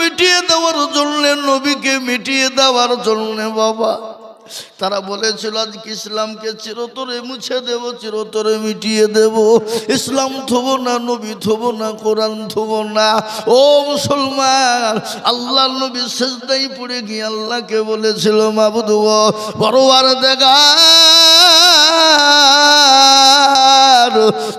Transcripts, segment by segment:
মিটিয়ে দেওয়ার জন্য, নবীকে মিটিয়ে দেওয়ার জন্য, বাবা। তারা বলেছিল, আজকে ইসলামকে চিরতরে মুছে দেব, চিরতরে মিটিয়ে দেব। ইসলাম থব না, নবী থব না, কোরআন থব না। ও মুসলমান আল্লাহ নবী শেষদাই পড়ে গিয়ে আল্লাহকে বলেছিল মাবুদ বড় আর দেখা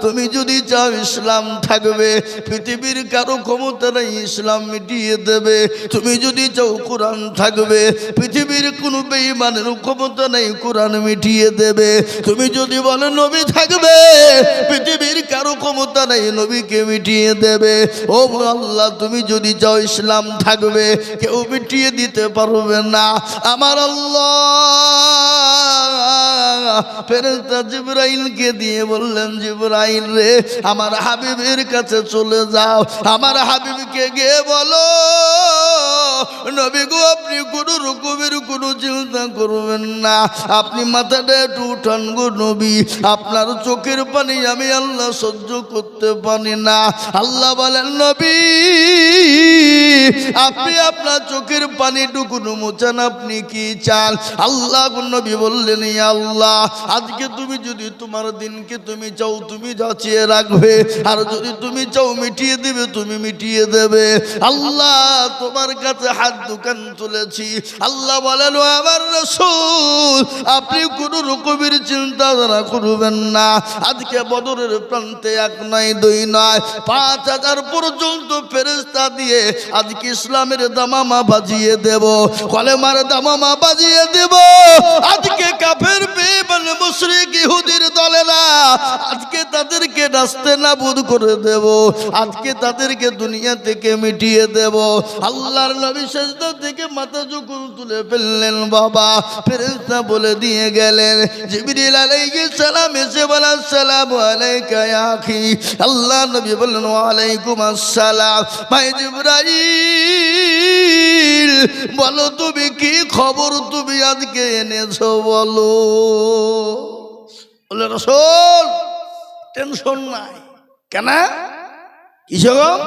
তুমি যদি চাও ইসলাম থাকবে, পৃথিবীর কারও ক্ষমতা নেই, ইসলাম মিটিয়ে দেবে। তুমি যদি চাও কোরআন থাকবে, পৃথিবীর কোনো বেঈমানের ক্ষমতা নেই, কোরআন মিটিয়ে দেবে। তুমি যদি বলো নবী থাকবে, পৃথিবীর কারও ক্ষমতা নেই, নবীকে মিটিয়ে দেবে। ও আল্লাহ, তুমি যদি চাও ইসলাম থাকবে, কেউ মিটিয়ে দিতে পারবে না। আমার আল্লাহ ফেরেস্তা জিব্রাইলকে দিয়ে বললেন, জিব্রাইল রে, আমার হাবিবের কাছে চলে যাও। আমার হাবিবকে গিয়ে বলো। নবী গো, আপনি কোনো রকমের কোনো চিন্তা করবেন না। আপনি মাথাটা একটু উঠান গো নবী। আপনার চোখের পানি আমি আল্লাহ সহ্য করতে পারি না। আল্লাহ বলেন, নবী, আপনি আপনার চোখের পানিটুকু মোচান আপনি কি চান? আল্লাহ নবী বললেন আল্লাহ, আজকে তুমি যদি তোমার দিনকে তুমি চাও, তুমি যাচিয়ে রাখবে। আর যদি তুমি চাও, মিটিয়ে দেবে, তুমি মিটিয়ে দেবে। আল্লাহ, তোমার কাছে হাত দোকান তুলেছি। আল্লাহ বলেন, "ও আমার রসুল, আপনি কোনো রকমের চিন্তাধারা করবেন না। আজকে বদরের প্রান্তে এক নয়, দুই নয়, পাঁচ হাজার পর্যন্ত ফেরেস্তা দিয়ে আজকে ইসলামের দামামা বাজিয়ে দেব, কলেমার দামামা বাজিয়ে দেব। আজকে কাফের বেমান মুশরিক ইহুদির দলেরা আজকে তাদেরকে রাস্তে নাবুদ করে দেব, আজকে তাদেরকে দুনিয়া থেকে মিটিয়ে দেব। আল্লাহর নবী সেজদা থেকে মাথা যখন তুলে ফেললেন বাবা, ফেরেশতা বলে দিয়ে গেলেন, জিবরিল আলাইহিস সালাম এসে বলে, আসসালামু আলাইকা ইয়া আখি। আল্লাহ নবী বললেন, ওয়া আলাইকুম আসসালাম। ভাই জিবরাইল, বলো তুমি কি খবর তুমি আজকে এনেছো বলো। বলে, রসল টেনশন নাই। কেন? কিসব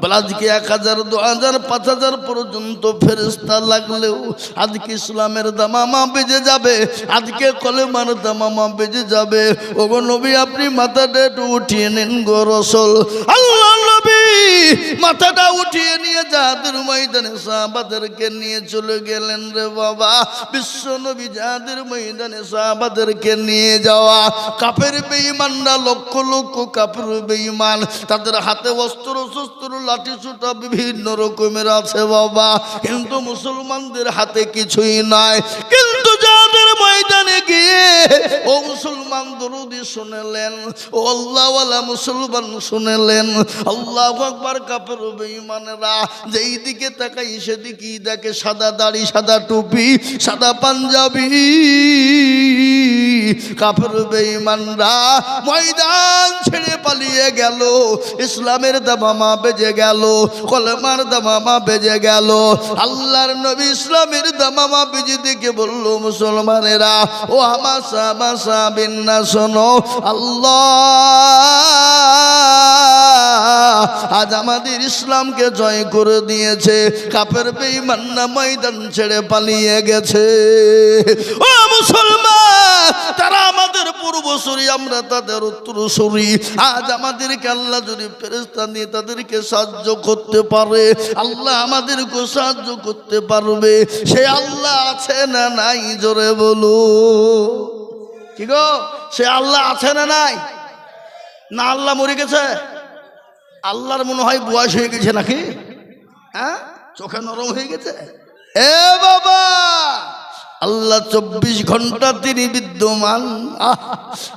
বলে আজকে এক হাজার, দু হাজার, পাঁচ হাজার পর্যন্ত ফেরিস্তা লাগলেও আজকে ইসলামের দামামা বেজে যাবে, আজকে কলেমার দামামা বেজে যাবে। ওগো নবী, আপনি মাথাটা একটু উঠিয়ে নিন গো রসল। আল্লাহ মাথাটা উঠিয়ে নিয়ে যাদের ময়দানে সাহাবাদেরকে নিয়ে চলে গেলেন রে বাবা। বিশ্ব নবী যাদের ময়দানে সাহাবাদেরকে নিয়ে যাওয়া। কাপের বেঈমানরা লক্ষ লক্ষ কাপের বেঈমান। তাদের হাতে অস্ত্র শস্ত্র, লাঠি ছুটা বিভিন্ন রকমের আছে বাবা। কিন্তু মুসলমানদের হাতে কিছুই নাই। কিন্তু যাদের ময়দানে গিয়ে ও মুসলমান দরুদি শুনেলেন, ও আল্লাহওয়ালা মুসলমান শুনেলেন, আল্লাহ আকবার কাপের বেঈমানেরা যেই দিকে তাকাই সেদিকেই দেখে সাদা দাড়ি, সাদা টুপি, সাদা পাঞ্জাবি। কাপের বেঈমানরা ময়দান ছেড়ে পালিয়ে গেল। ইসলামের দামামা বেজে গেল, কলেমার দামামা বেজে গেল। আল্লাহর নবী ইসলামের দামামা বেজে দিকে বলল, মুসলমানেরা, ও আমাসা মাসা বিন্না, শোনো, আল্লাহ আজ আমাদের ইসলামকে জয় করে দিয়েছে। কাপের বেঈমান্না ময়দান ছেড়ে পালিয়ে গেছে। ও মুসলমান তারা আমাদের পূর্বসূরি, আমরা তাদের উত্তরসূরি। আজ আমাদেরকে আল্লাহ যদি ফেরেস্তা নিয়ে তাদেরকে সাহায্য করতে পারে, আল্লাহ আমাদেরকে সাহায্য করতে পারবে। সে আল্লাহ আছে না নাই, জোরে বলো। কি গো? সে আল্লাহ আছে না নাই? না আল্লাহ মরে গেছে? আল্লাহর মনে হয় বয়স হয়ে গেছে নাকি? হ্যাঁ? চোখে নরম হয়ে গেছে? এ বাবা! আল্লাহ চব্বিশ ঘণ্টা তিনি বিদ্যমান।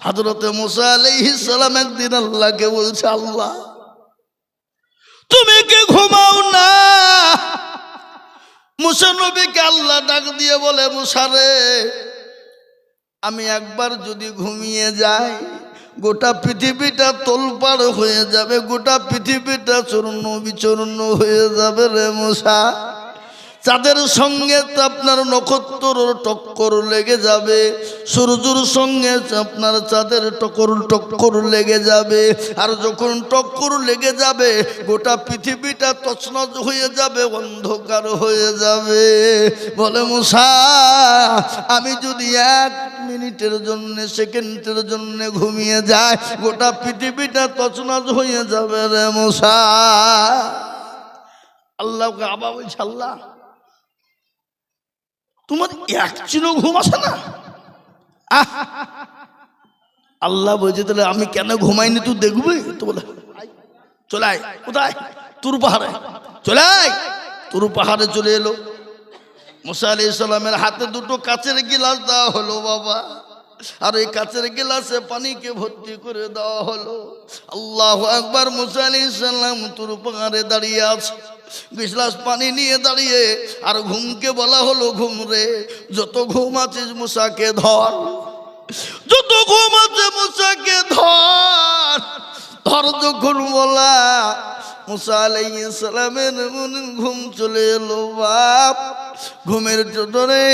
হাজরতে মোসা আলাইহিস সালাম একদিন আল্লাহকে বলছে, আল্লাহ, তুমি কি ঘুমাও না? মুসা নবীকে আল্লাহ ডাক দিয়ে বলে মুসারে আমি একবার যদি ঘুমিয়ে যাই, গোটা পৃথিবীটা তোলপাড় হয়ে যাবে, গোটা পৃথিবীটা চূর্ণ বিচূর্ণ হয়ে যাবে রে মশা চাঁদের সঙ্গে আপনার নক্ষত্র টক্কর লেগে যাবে। সূর্যর সঙ্গে আপনার চাঁদের টক্কর টক্কর লেগে যাবে। আর যখন টক্কর লেগে যাবে, গোটা পৃথিবীটা তছনছ হয়ে যাবে, অন্ধকার হয়ে যাবে। বলে মুসা আমি যদি এক মিনিটের জন্য, সেকেন্ডের জন্য ঘুমিয়ে যাই, গোটা পৃথিবীটা তছনছ হয়ে যাবে রে মুসা আল্লাহকে আবার বলছে, আল্লাহ তোমার এক ঘুম আসে না? আহ! আল্লাহ বলছে, তাহলে আমি কেন ঘুমাইনি তুই দেখবি? তো বলে চলে আয়, কোথায়? তুর পাহাড়ে, চলে আয়। তুর পাহাড়ে চলে এলো। মুসা আলি ইসলামের হাতে দুটো কাচের গিলাস দেওয়া হলো, বাবা। আর এই কাচের গিলাসে পানিকে ভর্তি করে দেওয়া হলো। আল্লাহ একবার মুসা আলি ইসলাম তুর পাহাড়ে দাঁড়িয়ে আছে। গিলাস পানি নিয়ে দাঁড়িয়ে, আর ঘুমকে বলা হলো, ঘুম রে, যত ঘুম আছিস মুসাকে ধর। যত ঘুম আছে মুসাকে ধর। ধর যখন বলা। মুসা আলাইসালামের মনে ঘুম চলে এলো, বাপ ঘুমের চোটরে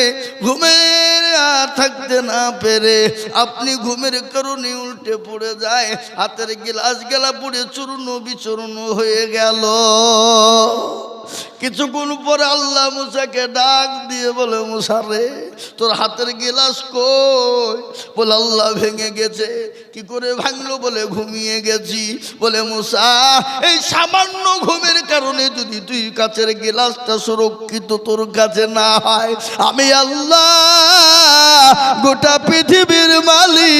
ঘুমের আর থাকতে না পেরে আপনি ঘুমের কারণে উল্টে পড়ে যায়, হাতের গিলাস গেলা পড়ে চূর্ণ বিচূর্ণ হয়ে গেল। কিছুক্ষণ পরে আল্লাহ মুসাকে ডাক দিয়ে বলে মুসারে তোর হাতের গিলাস কই? বলে, আল্লাহ ভেঙে গেছে কি করে ভাঙলো বলে ঘুমিয়ে গেছি? বলে, মুসা, এই সামান্য ঘুমের কারণে যদি তুই কাছের গিলাসটা সুরক্ষিত তোর কাছে না হয়, আমি আল্লাহ গোটা পৃথিবীর মালিক।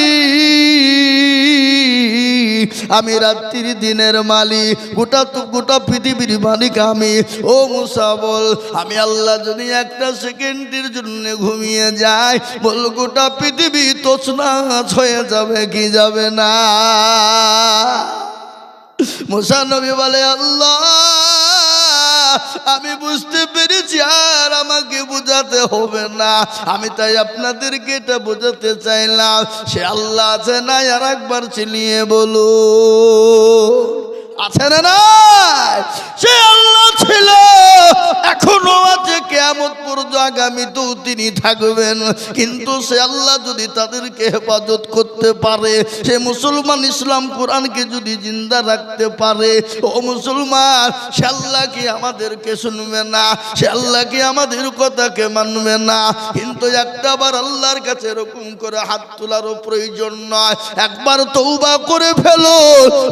আমি রাত্রির দিনের মালিক, গোটা তো গোটা পৃথিবীর মালিক আমি। ও মুসা বল, আমি আল্লাহ যদি একটা সেকেন্ডের জন্য ঘুমিয়ে যাই, বল গোটা পৃথিবী তোচনাচ হয়ে যাবে কি যাবে না? মুসা নবী বলে, আল্লাহ, আমি বুঝতে পেরেছি হবে না। আমি তাই আপনাদেরকে এটা বোঝাতে চাইলাম। সে আল্লাহ আছে না? আর একবার চিনিয়ে বলু আছে না না সে আল্লাহ ছিল। এখনও আছে কেমন পর্যন্ত আগামীতেও তিনি থাকবেন। কিন্তু সে আল্লাহ যদি তাদেরকে হেফাজত করতে পারে, সে মুসলমান ইসলাম কোরআনকে যদি জিন্দা রাখতে পারে, ও মুসলমান, সে আল্লাহ কি আমাদেরকে শুনবে না? সে আল্লাহ কি আমাদের কথাকে মানবে না? কিন্তু একটা একটাবার আল্লাহর কাছে এরকম করে হাত তোলারও প্রয়োজন নয়। একবার তৌবা করে ফেলো।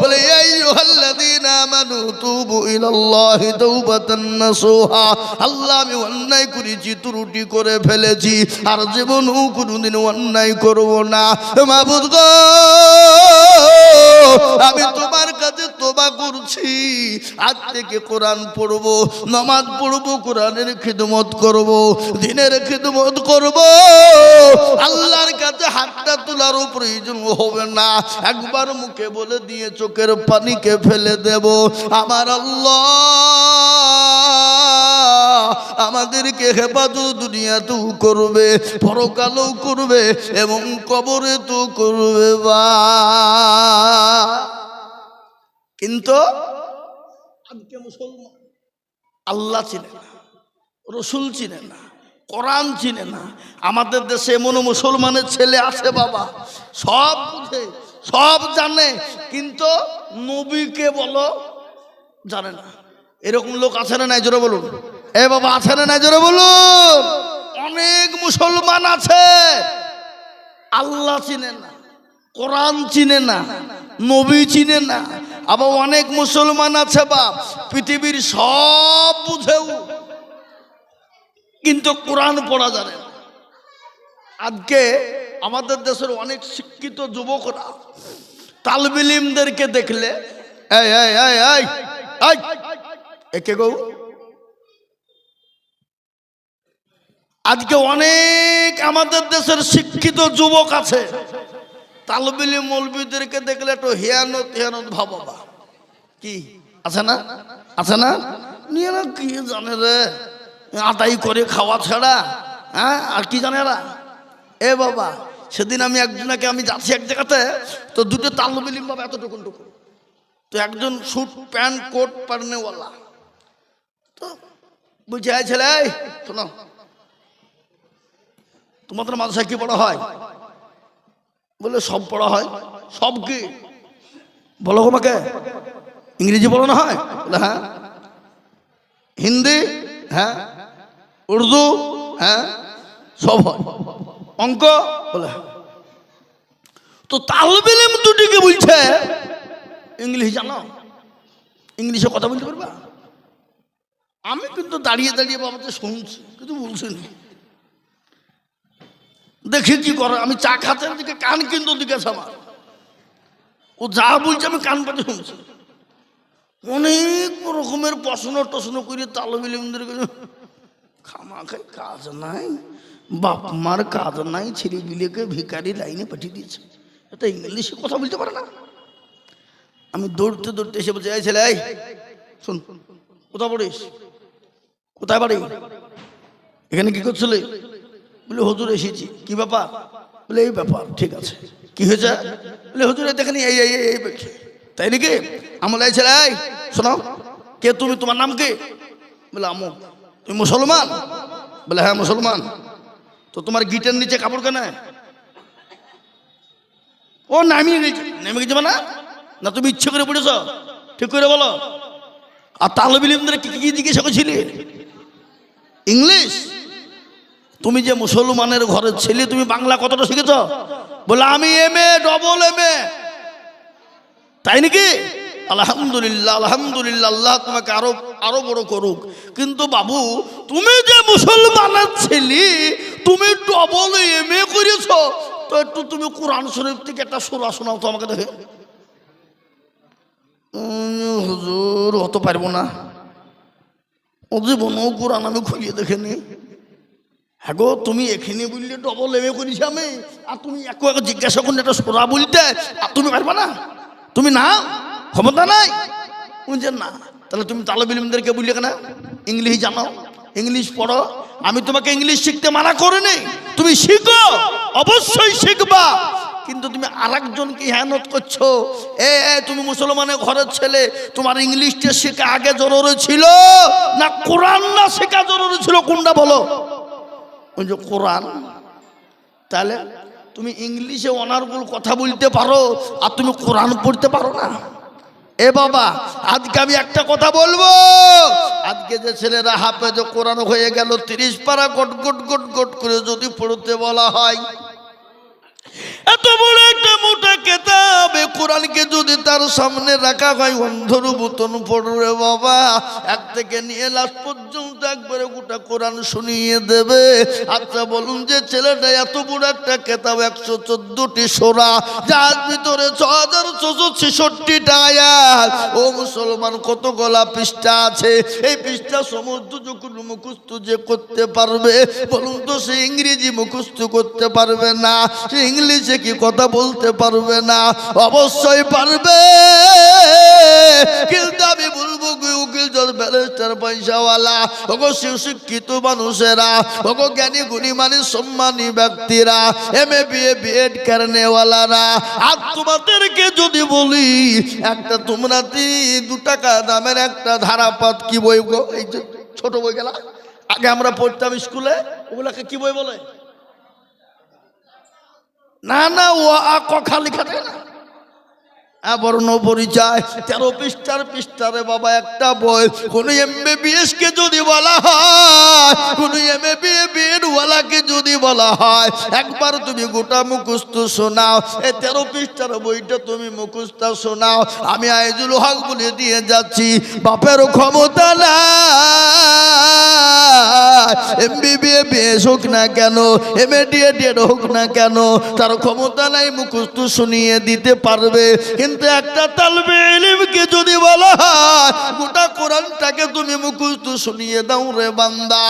বলে এই আল্লাযীনা আমানু তুবু ইলাল্লাহি আল্লাহ, আমি অন্যায় করেছি, ত্রুটি করে ফেলেছি, আর জীবনও কোনোদিন অন্যায় করব না। মাবুদ আমি তোমার কাছে তোবা করছি। আজ থেকে কোরআন পড়ব, নামাজ পড়ব, কোরআনের খিদমত করব, দিনের খিদমত করব। আল্লাহর কাছে হাতটা তোলারও প্রয়োজন হবে না। একবার মুখে বলে দিয়ে চোখের পানিকে ফেলে দেব। আমার আল্লাহ আমাদেরকে হেফাজত দুনিয়া দুনিয়াতেও করবে, পরকালেও করবে এবং কবরে তো করবে বা। কিন্তু আজকে মুসলমান? আল্লাহ চিনে না, রসুল চিনে না, কোরআন চিনে না। আমাদের দেশে এমন মুসলমানের ছেলে আছে বাবা, সব বুঝে, সব জানে, কিন্তু নবীকে বলো জানে না। এরকম লোক আছে না নাই? জোরে বলুন। এ বাবা আছে না জোরে বলুন। অনেক মুসলমান আছে। আল্লাহ চিনে না, কোরআন চিনে না, নবী চিনে না। আবার অনেক মুসলমান আছে বাপ, পৃথিবীর সব বুঝেও। কিন্তু কোরআন পড়া জানে না। আজকে আমাদের দেশের অনেক শিক্ষিত যুবকরা তালবিলিমদেরকে দেখলে এই এই এই এই, একে গৌ। আজকে অনেক আমাদের দেশের শিক্ষিত যুবক আছে। তালবিলি মৌলবীদেরকে দেখলে একটু হিয়ানত হিয়ানত ভাবাবা কি? আছে না? আছে না? নিয়ে না, কি জানে রে? আটাই করে খাওয়া ছাড়া হ্যাঁ? আর কি জানে এরা? এ বাবা, সেদিন আমি একজনকে, আমি যাচ্ছি এক জায়গাতে, তো দুটো তালবিলিম বাবা এতটুকুন টুকু তো একজন স্যুট, প্যান্ট, কোট পারনেওয়ালা। তো বলছে ছেলে শোনো তোমাদের মাদ্রাসায় কি পড়া হয়? বলে সব পড়া হয়। সব কি? বলো তোমাকে ইংরেজি পড়ানো হয়? বলে হ্যাঁ। হিন্দি? হ্যাঁ। উর্দু? হ্যাঁ। সব হয়। অঙ্ক? বলে হ্যাঁ। তো তালবেলেম দুটিকে বলছে, ইংলিশ জানো? ইংলিশে কথা বলতে পারবা? আমি কিন্তু দাঁড়িয়ে দাঁড়িয়ে বাবাতে শুনছি, কিন্তু বলছিনি দেখি কি করে? আমি চা খাতে দিকে কান কিন্তু আছে আমার ও যা বলছে, আমি কান পাতে শুনছি। অনেক রকমের প্রশ্ন টশ্ন করে খামা খাই কাজ নাই, বাপ মার কাজ নাই, ছেলেগুলিকে ভিকারি লাইনে পাঠিয়ে দিয়েছে। এটা ইংলিশে কথা বলতে পারে না। আমি দৌড়তে দৌড়তে এসে বলছি, এই ছেলে শুন, কোথায় পড়িস? কোথায় বাড়ি? এখানে কি করছিলে? বলে, হুজুর, এসেছি। কি ব্যাপার? বলে, এই ব্যাপার, ঠিক আছে। কি হয়েছে? বলে, হুজুর দেখেনি, এই এই এই। তাই নাকি? আমার এই ছেলে শোনো, কে তুমি, তোমার নাম কে? বলে, আমু, তুমি মুসলমান? বলে হ্যাঁ মুসলমান। তো তোমার গিটের নিচে কাপড় কেন? ও, নামিয়ে গেছে নেমে গেছে মানে না, তুমি ইচ্ছে করে পড়েছ। ঠিক করে বলো। আর তালবিলিমদের কি কি জিজ্ঞাসা করছিলে? ইংলিশ? তুমি যে মুসলমানের ঘরের ছেলে, তুমি বাংলা কতটা শিখেছ? বলে, আমি M A double M A তাই নাকি? আলহামদুলিল্লাহ আলহামদুলিল্লাহ আল্লাহ তোমাকে আরও আরও বড় করুক। কিন্তু বাবু, তুমি যে মুসলমানের ছেলে, তুমি ডবল এম এ করেছ। তো একটু তুমি কোরআন শরীফ থেকে একটা সুরা শোনাও তো আমাকে দেখে। হুজুর অত পারব না। ও জীবনও কোরআন আমি খুলিয়ে দেখেনি। হ্যাঁ গো তুমি এখানে বললে ডবল এমএ করেছি আমি। আর তুমি এক এক জিজ্ঞাসা করলে একটা সোরা বলতে। আর তুমি পারবা না? তুমি না? ক্ষমতা নাই? বুঝছেন না। তাহলে তুমি তালবিলিমদেরকে বললে কেন? ইংলিশ জানো ইংলিশ পড়ো। আমি তোমাকে ইংলিশ শিখতে মানা করিনি। তুমি শিখো অবশ্যই শিখবা। কিন্তু তুমি আর একজনকে হ্যানত করছ এ, তুমি মুসলমানের ঘরের ছেলে। তোমার ইংলিশটা শেখা আগে জরুরি ছিল? না কোরআন না শেখা জরুরি ছিল? কোনটা বলো? ওই যে কোরআন, তাহলে তুমি ইংলিশে অনারগুল কথা বলতে পারো আর তুমি কোরআন পড়তে পারো না। এ বাবা, আজকে আমি একটা কথা বলব। আজকে যে ছেলেরা হাফে যে কোরআন হয়ে গেল, তিরিশ পারা গট গট গট গট করে যদি পড়তে বলা হয়। এত বড় একটা মোটা কেতাবে। কোরআনকে যদি তার সামনে রাখা হয়, অন্ধর বুতন পড়বে বাবা। এক থেকে নিয়ে লাস্ট পর্যন্ত একবারে গোটা কোরআন শুনিয়ে দেবে। আচ্ছা বলুন যে ছেলেটা এত বড় একটা কেতাব, একশো চোদ্দটি সোরা, যার ভিতরে ছ হাজার ছশো ছেষট্টিটা আয়াত। ও মুসলমান, কত গলা পৃষ্ঠা আছে। এই পৃষ্ঠা সমস্ত যখন মুখস্থ যে করতে পারবে, বলুন তো সে ইংরেজি মুখস্থ করতে পারবে না। সে ইংলিশে কি কথা বলতে পারবে না। অবশ্যই পারবে। কিন্তু আমি বলব জ্ঞানী মানে সম্মানী ব্যক্তিরা, এম এ আর তোমাদেরকে যদি বলি, একটা তোমরা দু টাকা দামের একটা ধারাপাত কি বই গো? এই ছোট বই গেলা? আগে আমরা পড়তাম স্কুলে, ওগুলাকে কি বই বলে? না না, ও আ কখা লেখা থাকে না। পরিচয়, তেরো পৃষ্ঠার পৃষ্ঠারে বাবা একটা কে যদি বলা হয় যদি বলা হয়, একবার তুমি গোটা মুখস্থ শোনাও এই তেরো পৃষ্ঠার বইটা তুমি মুখস্থ শোনাও, আমি আইজুল হক বলে দিয়ে যাচ্ছি, বাপের ক্ষমতা না এমবিবিএ বিএস হোক না কেন এম এ হোক না কেন, তার ক্ষমতা নাই, মুখস্থ শুনিয়ে দিতে পারবে। কিন্তু একটা তালবে ইলিমকে যদি বলা হয়, গোটা কোরআনটাকে তুমি মুখস্থ শুনিয়ে দাও রে বান্দা।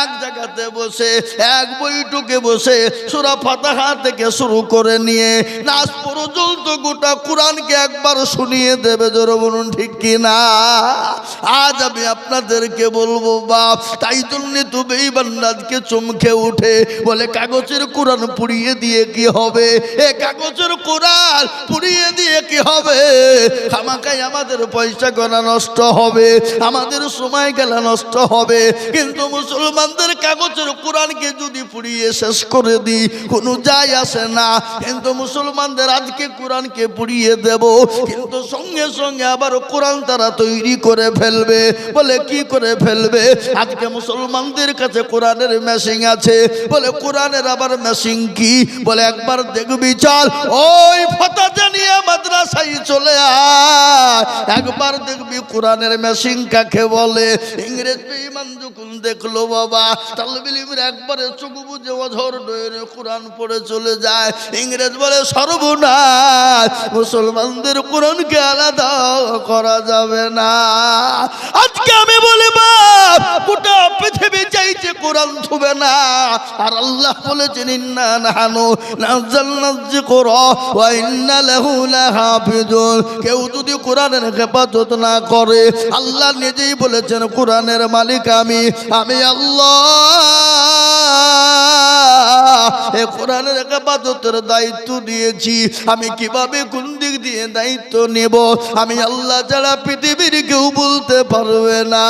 এক জায়গাতে বসে, এক বইটুকে বসে, সুরা ফাতাহা থেকে শুরু করে নিয়ে, নাচ পর্যন্ত গোটা কোরআনকে একবার শুনিয়ে দেবে, জোর বলুন ঠিক কিনা? আজ আমি আপনাদেরকে বলব, বাপ তাই জন্য তো বেইবান্নাদকে চমকে উঠে বলে, কাগজের কোরআন পুড়িয়ে দিয়ে কি হবে? এ কাগজের কোরআন পুড়িয়ে দিয়ে কি হবে? খামাকাই আমাদের পয়সা গণা নষ্ট হবে, আমাদের সময় গেলা নষ্ট হবে। কিন্তু মুসলমানদের কাগজের কোরআনকে যদি পুড়িয়ে শেষ করে দিই, কোনো যায় আসে না। কিন্তু মুসলমানদের আজকে কোরআনকে পুড়িয়ে দেব, কিন্তু সঙ্গে সঙ্গে আবার কোরআন তারা তৈরি করে ফেলবে। বলে, কি করে ফেলবে? আজকে মুসলমানদের কাছে কোরআনের মেশিন আছে। বলে, কোরআনের আবার মেশিন কি? বলে, একবার দেখবি, চল। ওই ফতা জানিয়ে মাদ্রাসায় চলে আয়। একবার দেখবি কোরআনের মেশিন কাকে বলে? ইংরেজ দেখল বাবা। তালবিলিমের একবারে বুঝে অঝর কোরআন পড়ে চলে যায়। ইংরেজ বলে, সর্বনাশ। মুসলমানদের কোরআনকে আলাদা করা যাবে না। আজকে আমি বলি, বাপ, গোটা আর আল্লাহ বলেছেন কেউ যদি কোরআনের হেফাজত না করে, আল্লাহ নিজেই বলেছেন, কোরআনের মালিক আমি আমি আল্লাহ। এ কোরআনের হেফাজতের দায়িত্ব দিয়েছি। আমি কীভাবে কোন দিক দিয়ে দায়িত্ব নেব? আমি আল্লাহ ছাড়া পৃথিবীর কেউ বলতে পারবে না।